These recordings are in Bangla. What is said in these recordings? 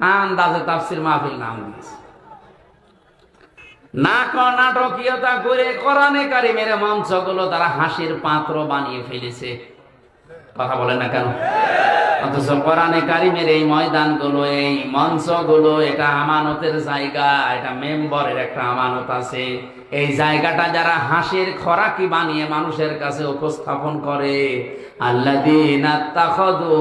আন্দাজে তাফসির মাহফিল নাম দিয়েছে। নাক নাটকীয়তা করে কোরআনে কারিমের মঞ্চগুলো তারা হাসির পাত্র বানিয়ে ফেলেছে। কথা বলেন না কেন? অথচ কোরআনে কারিমের এই ময়দানগুলো, এই মঞ্চগুলো, এটা আমানতের জায়গা, এটা মেম্বরের একটা আমানত আছে। এই জায়গাটা যারা হাসির খরাকি বানিয়ে মানুষের কাছে উপস্থাপন করে, আল্লাযীনা তাখাযু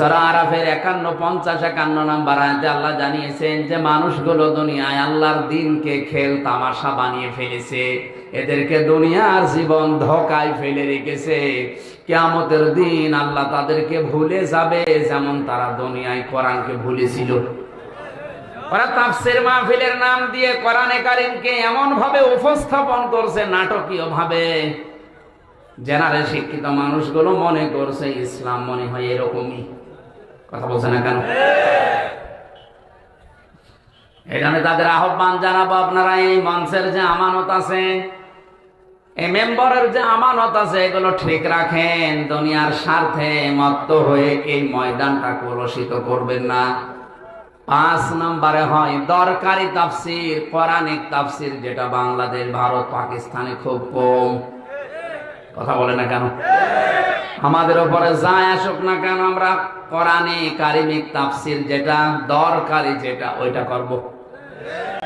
সূরা আরাফের 51 50 51 নাম্বার আয়াতে আল্লাহ জানিয়েছেন যে, মানুষগুলো দুনিয়ায় আল্লাহর দিনকে খেল, তামাশা বানিয়ে ফেলেছে। এদেরকে দুনিয়ার জীবন ধোকায় ফেলে রেখেছে। কিয়ামতের দিন আল্লাহ তাদেরকে ভুলে যাবে, যেমন তারা দুনিয়ায় কোরআনকে ভুলেছিল। ওরা তাফসির মাহফিলের নাম দিয়ে কোরআনে কারিমকে এমন ভাবে উপস্থাপন করছে নাটকীয় ভাবে জেনারেল শিক্ষিত মানুষগুলো মনে করছে, ইসলাম মনে হয় এরকমই। কথা বলছে না কেন? এখানে তাদের আহ্বান জানাব আপনারা, এই মঞ্চের যে আমানত আছে, এই মেম্বারের যে আমানত আছে, এগুলো ঠিক রাখেন। দুনিয়ার স্বার্থে মত্ত হয়ে এই ময়দানটা কলসিত করবেন না। পাঁচ নম্বরে হয়, দরকারি তাফসির কোরআনিক তাফসির, যেটা বাংলাদেশ, ভারত, পাকিস্তানে খুব কম। কথা বলে না কেন? আমাদের উপরে যাই আসুক না কেন আমরা? কোরআনে কারিমিক তাফসির যেটা দরকারি যেটা, ওইটা করব।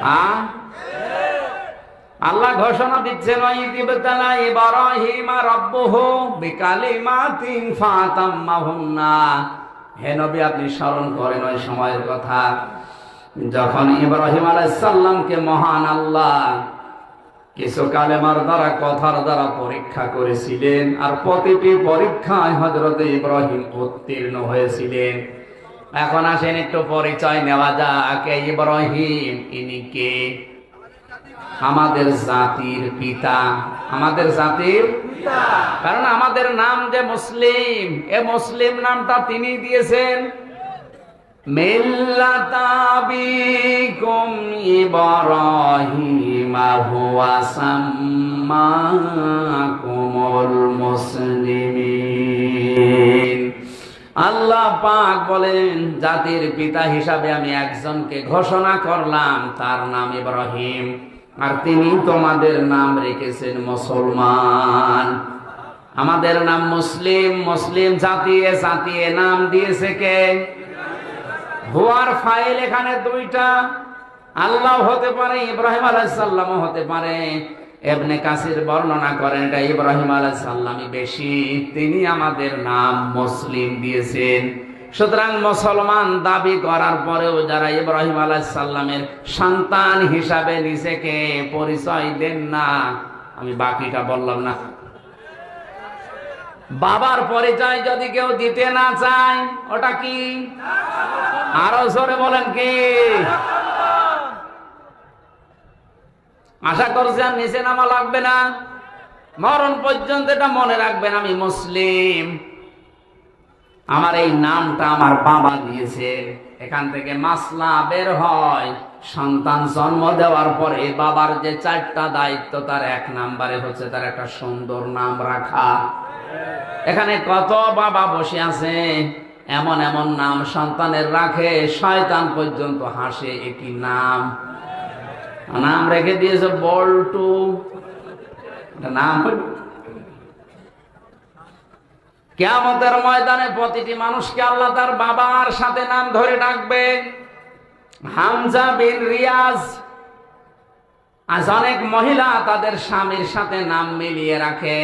আ? আল্লাহ ঘোষণা দিচ্ছেন ইতিবতালা ইব্রাহিম রাব্বুহু বিকালিমাতিন ফাতাম্মাহুন্না। হে নবী, আপনি স্মরণ করেন ওই সময়ের কথা। যখন ইব্রাহিম আলাইহিস সালামকে মহান আল্লাহ কিছু কালেমার দ্বারা, কথার দ্বারা পরীক্ষা করেছিলেন আর প্রতিটি পরীক্ষায় হজরত ইব্রাহিম উত্তীর্ণ হয়েছিলেন। এখন আসেন একটু পরিচয় নেওয়া যাক ইব্রাহিম, ইনি কে? আমাদের জাতির পিতা। আমাদের জাতির কারণ আমাদের নাম যে মুসলিম, এ মুসলিম নামটা তিনি দিয়েছেন। মিল্লাতাবিকুম ইব্রাহিম। আল্লাহ পাক বলেন, জাতির পিতা হিসাবে আমি একজনকে ঘোষণা করলাম, তার নাম ইব্রাহিম। আর তিনি তোমাদের নাম রেখেছেন মুসলমান। আমাদের নাম মুসলিম মুসলিম জাতিয়ে জাতিয়ে নাম দিয়েছে কে? হুয়ার ফাইল এখানে দুইটা। আল্লাহ হতে পারে, ইব্রাহিম আলাইসাল্লাম হতে পারে। এবনে কাসির বর্ণনা করেন, এটা ইব্রাহিম আলাইসাল্লামই বেশি, তিনি আমাদের নাম মুসলিম দিয়েছেন। সুতরাং মুসলমান দাবি করার পরেও যারা ইব্রাহিম আলাইসাল্লামের সন্তান হিসাবে নিজেকে পরিচয় দেন না, আমি বাকিটা বললাম না। বাবার পরিচয় যদি কেউ দিতে না চায়, ওটা কি? আরও জোরে বলেন কি? আশা করছেন নিচে নামা লাগবে না। মরণ পর্যন্ত এটা মনে রাখবেন আমি মুসলিম। আমার এই নামটা আমার বাবা দিয়েছে। এখান থেকে মাসলা বের হয়। সন্তান জন্ম দেওয়ার পরে বাবার যে চারটা দায়িত্ব, তার এক নাম্বারে হচ্ছে তার একটা সুন্দর নাম রাখা। এখানে কত বাবা বসে আছে। এমন এমন নাম সন্তানের রাখে। শয়তান পর্যন্ত হাসে একই নাম। নাম রেখে দিয়েছে বল্টু। নাম কেয়ামতের ময়দানে প্রতিটি মানুষকে আল্লাহ তার বাবার সাথে নাম ধরে ডাকবে। হামজা বিন রিয়াজ। আজ অনেক মহিলা তাদের স্বামীর সাথে নাম মিলিয়ে রাখে।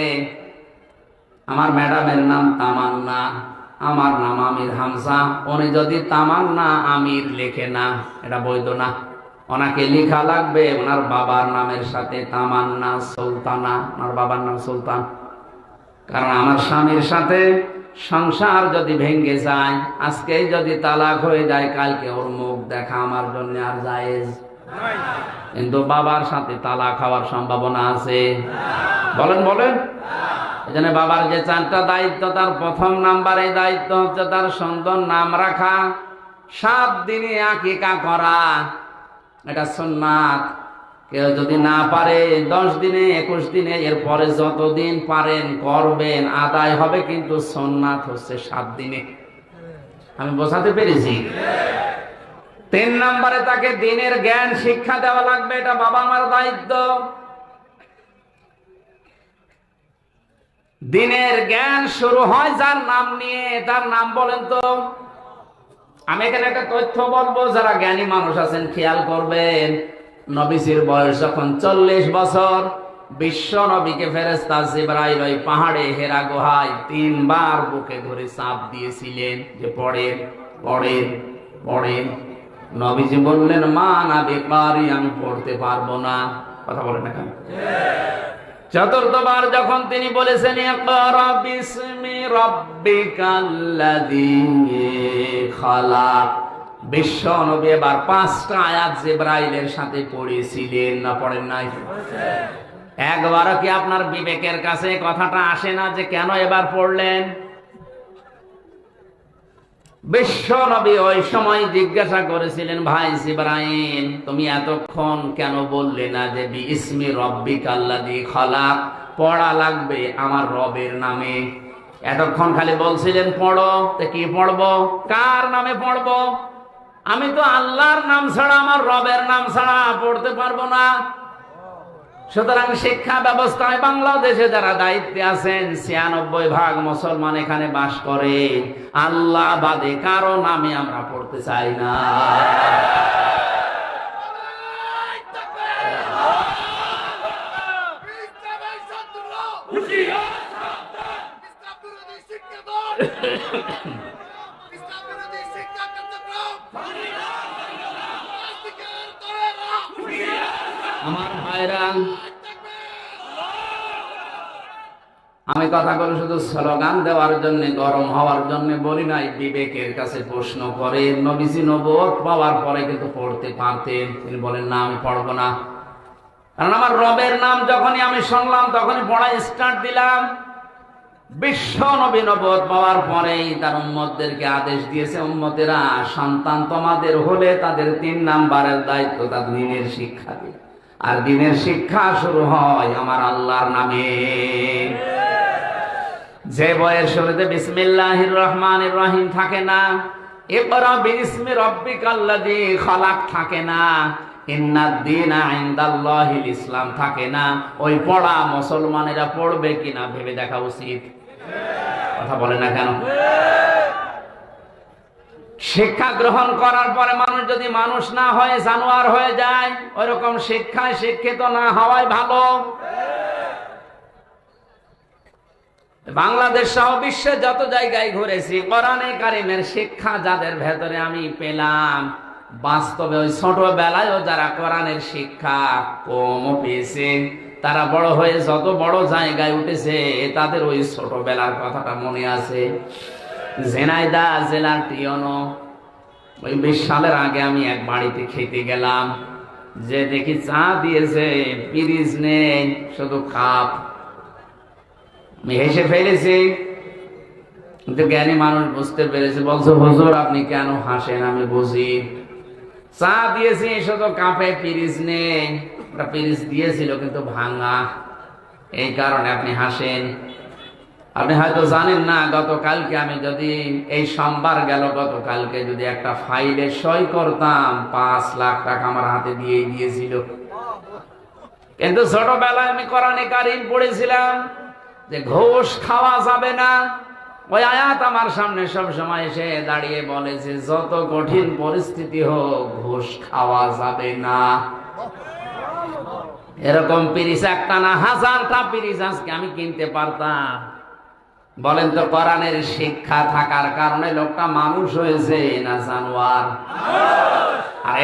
আমার ম্যাডামের নাম তামান্না, আমার নাম আমির হামজা। উনি যদি তামান্না, আমির লেখে না, এটা বৈধ না। ওনাকে লেখা লাগবে, ওনার বাবার নামের সাথে তামান্না, সুলতানা। ওনার বাবার নাম সুলতান। কারণ আমার স্বামীর সাথে সংসার যদি ভেঙ্গে যায় আজকে যদি তালাক হয়ে যায়, কালকে ওর মুখ দেখা আমার জন্য আর জায়েজ। কিন্তু বাবার সাথে তালাক হওয়ার সম্ভাবনা আছে। বলেন বলেন। এজন্য বাবার যে চারটা দায়িত্ব, তার প্রথম নাম্বারে দায়িত্ব হচ্ছে তার সন্তান নাম রাখা, সাত দিনে আকিকা করা। এটা সুন্নাত। কেউ যদি না পারে দশ দিনে, একুশ দিনে, এরপরে যতদিন পারেন, করবেন, আদায় হবে কিন্তু সোননাথ হচ্ছে সাত দিনে। আমি বোঝাতে পেরেছি? তিন নম্বরে তাকে দিনের জ্ঞান, শিক্ষা দেওয়া লাগবে, এটা বাবা মার দায়িত্ব। দিনের জ্ঞান শুরু হয় যার নাম নিয়ে, তার নাম বলেন তো। আমি এখানে একটা তথ্য বলব, যারা জ্ঞানী মানুষ আছেন, খেয়াল করবেন, নবীজির বয়স যখন চল্লিশ বছর, বিশ্ব নবীকে ফেরেস্তা জিব্রাইল ওই পাহাড়ে হেরা গুহায় তিনবার বুকে ধরে চাপ দিয়েছিলেন যে পড়েন পড়েন পড়েন। নবীজি বললেন, মা না বেকারি আমি পড়তে পারব না। কথা বলেন না কেন? চতুর্থবার যখন তিনি বলেছেন বিশ্ব নবী এবার পাঁচটা আয়াত জেব্রাইলের সাথে পড়েছিলেন, না পড়েন নাই? একবারও কি আপনার বিবেকের কাছে কথাটা আসে না যে কেন এবার পড়লেন? বিশ্ব নবী ওই সময় জিজ্ঞাসা করেছিলেন, ভাই ইব্রাহিম, তুমি এতক্ষণ কেন বললে না যে ইসমি রব্বিক আল্লাদি খলাক? পড়া লাগবে আমার রবের নামে। এতক্ষণ খালি বলছিলেন, পড়ো। তো কি পড়ব? কার নামে পড়ব? আমি তো আল্লাহর নাম ছাড়া, আমার রবের নাম ছাড়া পড়তে পারব না। সুতরাং শিক্ষা ব্যবস্থায় বাংলাদেশে যারা দায়িত্বে আছেন, ছিয়ানব্বই ভাগ মুসলমান এখানে বাস করে। আল্লাহ বাদে কারও নামে আমরা পড়তে চাই না। আমার আমি কথাগুলো শুধু স্লোগান দেওয়ার জন্য, গরম হওয়ার জন্য বলি নাই, বিবেকের কাছে প্রশ্ন করে, নবীজি নবত পাওয়ার পরে কিন্তু পড়তে পারতেন। তিনি বলেন, না, আমি পড়ব না। কারণ আমার রবের নাম যখনই আমি শুনলাম, তখনই পড়া স্টার্ট দিলাম। বিশ্ব নবী নবত পাওয়ার পরেই তার উম্মতদেরকে আদেশ দিয়েছে, উম্মতেরা, সন্তান তোমাদের হলে তাদের তিন নাম্বারের দায়িত্ব তাদের দিনের শিক্ষা দিয়ে। আর দিনের শিক্ষা শুরু হয় আমার আল্লাহর নামে। যে বয়ের শুরুতে বিসমিল্লাহির রহমান রহিম থাকে না এরপর বিসমি রব্বিকাল্লাযী খালাক থাকে না ইসলাম থাকে না। ওই পড়া মুসলমানেরা পড়বে কিনা ভেবে দেখা উচিত। কথা বলে না কেন? শিক্ষা গ্রহণ করার পরে মানুষ যদি মানুষ না হয়ে জানোয়ার হয়ে যায়, ওইরকম শিক্ষায় শিক্ষিত না হওয়াই ভালো। বাংলাদেশ সহ বিশ্বে যত জায়গায় ঘুরেছি, কোরআনে কারিমের শিক্ষা যাদের ভেতরে আমি পেলাম, বাস্তবে ওই ছোটবেলায়ও যারা কোরআনের শিক্ষা কম পেয়েছে, তারা বড় হয়ে যত বড় জায়গায় উঠেছে, তাদের ওই ছোটবেলার কথাটা মনে আছে। জেনাইদা জেলার টিয়নো। ওই বিশ সালের আগে আমি এক বাড়িতে খেতে গেলাম। যে দেখি চা দিয়েছে, পিরিজ নেই, শুধু কাপ। হেসে ফেলেছি। কিন্তু জ্ঞানী মানুষ বুঝতে পেরেছে, বলছো, হুজুর, আপনি কেন হাসেন? আমি বুঝি। চা দিয়েছি, শুধু কাপে পিরিজ নেই। পিরিজ দিয়েছিল, কিন্তু ভাঙা। এই কারণে আপনি হাসেন। আপনি হয়তো জানেন না, গতকালকে আমি যদি এই সোমবার গেল, গতকালকে যদি একটা ফাইলে সই করতাম, পাঁচ লাখ টাকা আমার হাতে দিয়ে দিয়েছিল। কিন্তু ছোটবেলায় আমি কোরআনে কারিম পড়েছিলাম যে ঘোষ খাওয়া যাবে না। ওই আয়াত আমার সামনে সব সময় এসে দাঁড়িয়ে বলে যে, যত কঠিন পরিস্থিতি হোক, ঘোষ খাওয়া যাবে না। এরকম পিরিস একটা না, হাজারটা পিরিস আজকে আমি কিনতে পারতাম। বলেন তো কোরআনের শিক্ষা থাকার কারণে লোকটা মানুষ হয়েছে না জানোয়ার? আর